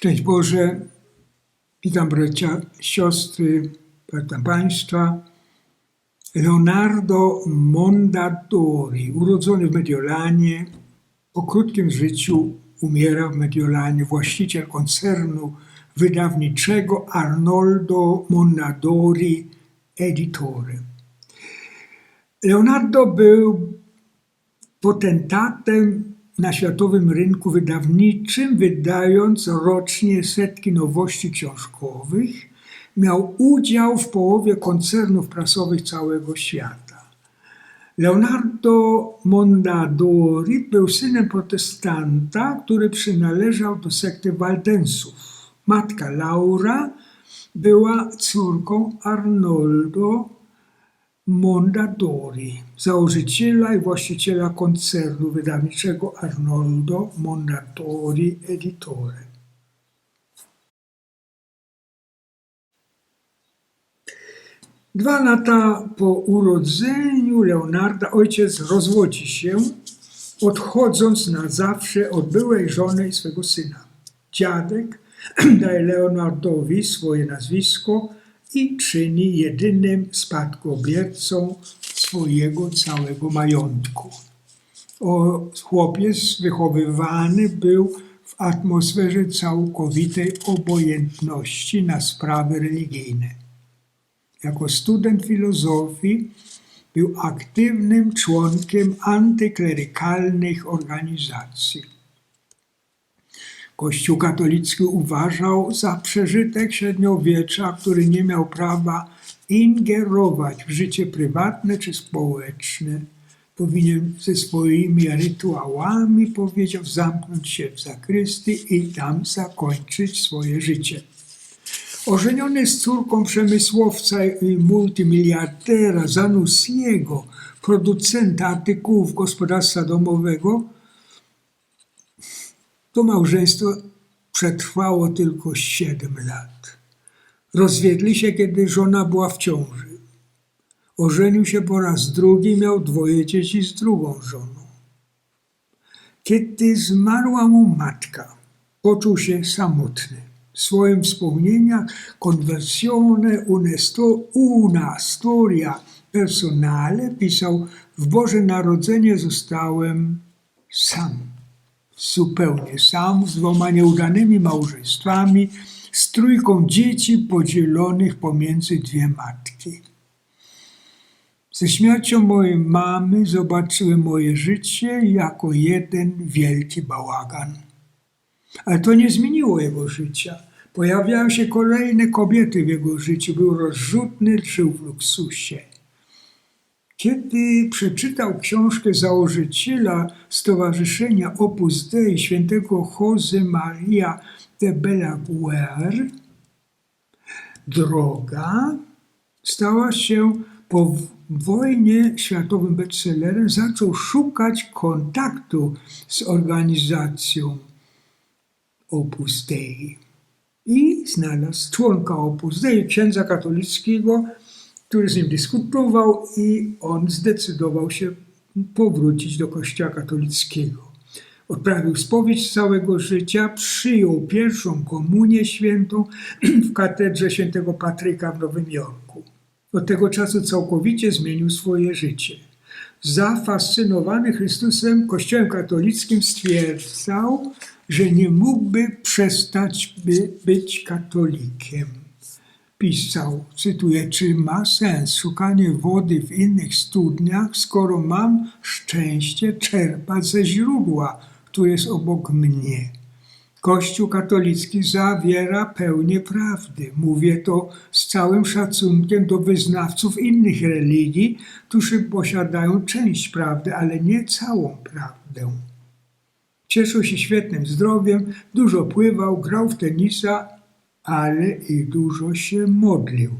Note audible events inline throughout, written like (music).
Szczęść Boże, witam bracia, siostry, witam Państwa. Leonardo Mondadori, urodzony w Mediolanie, po krótkim życiu umiera w Mediolanie, właściciel koncernu wydawniczego Arnoldo Mondadori Editore. Leonardo był potentatem na światowym rynku wydawniczym, wydając rocznie setki nowości książkowych. Miał udział w połowie koncernów prasowych całego świata. Leonardo Mondadori był synem protestanta, który przynależał do sekty Waldensów. Matka Laura była córką Arnoldo Mondadori, założyciela i właściciela koncernu wydawniczego Arnoldo Mondadori Editore. Dwa lata po urodzeniu Leonarda ojciec rozwodzi się, odchodząc na zawsze od byłej żony i swego syna. Dziadek (clears throat) daje Leonardowi swoje nazwisko i czyni jedynym spadkobiercą swojego całego majątku. O, chłopiec wychowywany był w atmosferze całkowitej obojętności na sprawy religijne. Jako student filozofii był aktywnym członkiem antyklerykalnych organizacji. Kościół katolicki uważał za przeżytek średniowiecza, który nie miał prawa ingerować w życie prywatne czy społeczne. Powinien ze swoimi rytuałami, powiedział, zamknąć się w zakrystii i tam zakończyć swoje życie. Ożeniony z córką przemysłowca i multimiliardera Zanussiego, producenta artykułów gospodarstwa domowego, to małżeństwo przetrwało tylko 7 lat. Rozwiedli się, kiedy żona była w ciąży. Ożenił się po raz drugi, miał dwoje dzieci z drugą żoną. Kiedy zmarła mu matka, poczuł się samotny. W swoim wspomnieniach Conversione una storia personale pisał w Boże Narodzenie zostałem sam zupełnie sam, z dwoma nieudanymi małżeństwami, z trójką dzieci podzielonych pomiędzy dwie matki. Ze śmiercią mojej mamy zobaczyłem moje życie jako jeden wielki bałagan. Ale to nie zmieniło jego życia. Pojawiały się kolejne kobiety w jego życiu. Był rozrzutny, żył w luksusie. Kiedy przeczytał książkę założyciela Stowarzyszenia Opus Dei świętego Jose Maria de Belaguer, droga stała się po wojnie światowym bestsellerem, zaczął szukać kontaktu z organizacją Opus Dei. I znalazł członka Opus Dei, księdza katolickiego, który z nim dyskutował i on zdecydował się powrócić do Kościoła katolickiego. Odprawił spowiedź całego życia, przyjął pierwszą komunię świętą (clears throat) w katedrze świętego Patryka w Nowym Jorku. Od tego czasu całkowicie zmienił swoje życie. Zafascynowany Chrystusem, Kościołem katolickim stwierdzał, że nie mógłby przestać by być katolikiem pisał, cytuję, czy ma sens szukanie wody w innych studniach, skoro mam szczęście czerpać ze źródła, które jest obok mnie. Kościół katolicki zawiera pełnię prawdy. Mówię to z całym szacunkiem do wyznawców innych religii, którzy posiadają część prawdy, ale nie całą prawdę. Cieszył się świetnym zdrowiem, dużo pływał, grał w tenisa ale i dużo się modlił.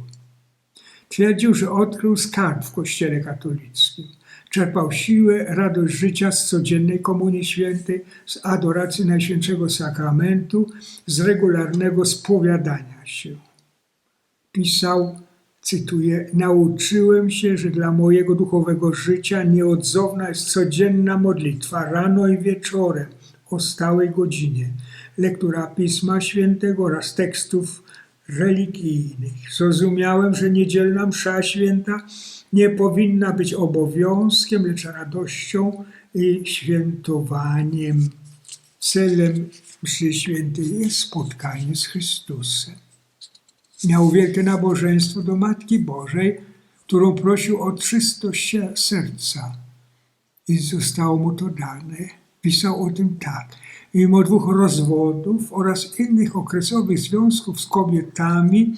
Twierdził, że odkrył skarb w Kościele katolickim. Czerpał siłę, radość życia z codziennej Komunii Świętej, z adoracji Najświętszego Sakramentu, z regularnego spowiadania się. Pisał, cytuję, nauczyłem się, że dla mojego duchowego życia nieodzowna jest codzienna modlitwa rano i wieczorem, o stałej godzinie, lektura Pisma Świętego oraz tekstów religijnych. Zrozumiałem, że niedzielna msza święta nie powinna być obowiązkiem, lecz radością i świętowaniem. Celem mszy świętej jest spotkanie z Chrystusem. Miał wielkie nabożeństwo do Matki Bożej, którą prosił o czystość serca i zostało mu to dane. Pisał o tym tak. Mimo dwóch rozwodów oraz innych okresowych związków z kobietami,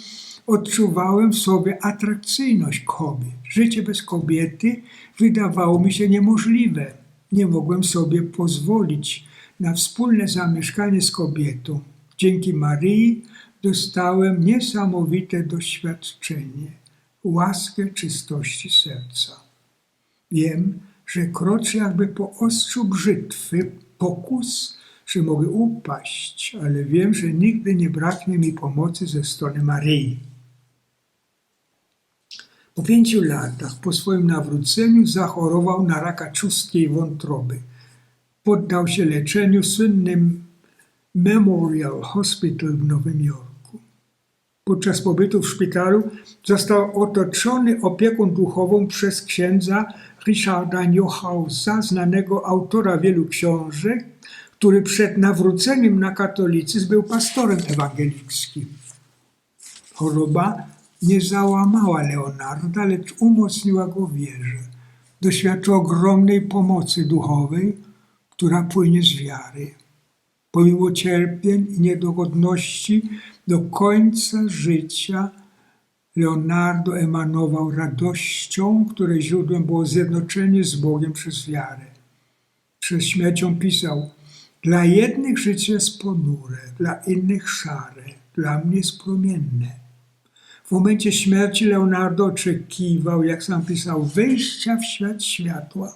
odczuwałem w sobie atrakcyjność kobiet. Życie bez kobiety wydawało mi się niemożliwe. Nie mogłem sobie pozwolić na wspólne zamieszkanie z kobietą. Dzięki Marii dostałem niesamowite doświadczenie, łaskę czystości serca. Wiem, że kroczę jakby po ostrzu brzytwy, pokus, że mogę upaść, ale wiem, że nigdy nie braknie mi pomocy ze strony Maryi. Po pięciu latach po swoim nawróceniu zachorował na raka czustej wątroby. Poddał się leczeniu w słynnym Memorial Hospital w Nowym Jorku. Podczas pobytu w szpitalu został otoczony opieką duchową przez księdza Richarda Neuhausa, znanego autora wielu książek, który przed nawróceniem na katolicyzm był pastorem ewangelickim. Choroba nie załamała Leonarda, lecz umocniła go wierze. Doświadczył ogromnej pomocy duchowej, która płynie z wiary. Pomimo cierpień i niedogodności, do końca życia Leonardo emanował radością, której źródłem było zjednoczenie z Bogiem przez wiarę. Przed śmiercią pisał: Dla jednych życie jest ponure, dla innych szare, dla mnie jest promienne. W momencie śmierci Leonardo oczekiwał, jak sam pisał, wejścia w świat światła,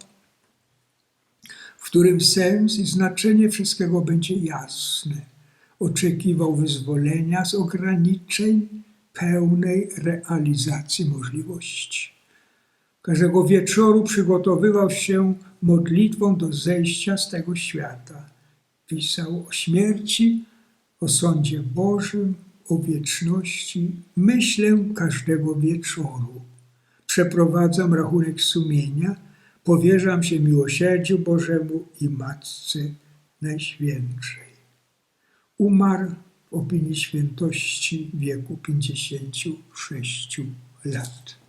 w którym sens i znaczenie wszystkiego będzie jasne. Oczekiwał wyzwolenia z ograniczeń, pełnej realizacji możliwości. Każdego wieczoru przygotowywał się modlitwą do zejścia z tego świata. Pisał o śmierci, o sądzie Bożym, o wieczności. Myślę każdego wieczoru. Przeprowadzam rachunek sumienia, powierzam się miłosierdziu Bożemu i Matce Najświętszej. Umarł opinii świętości wieku 56 lat.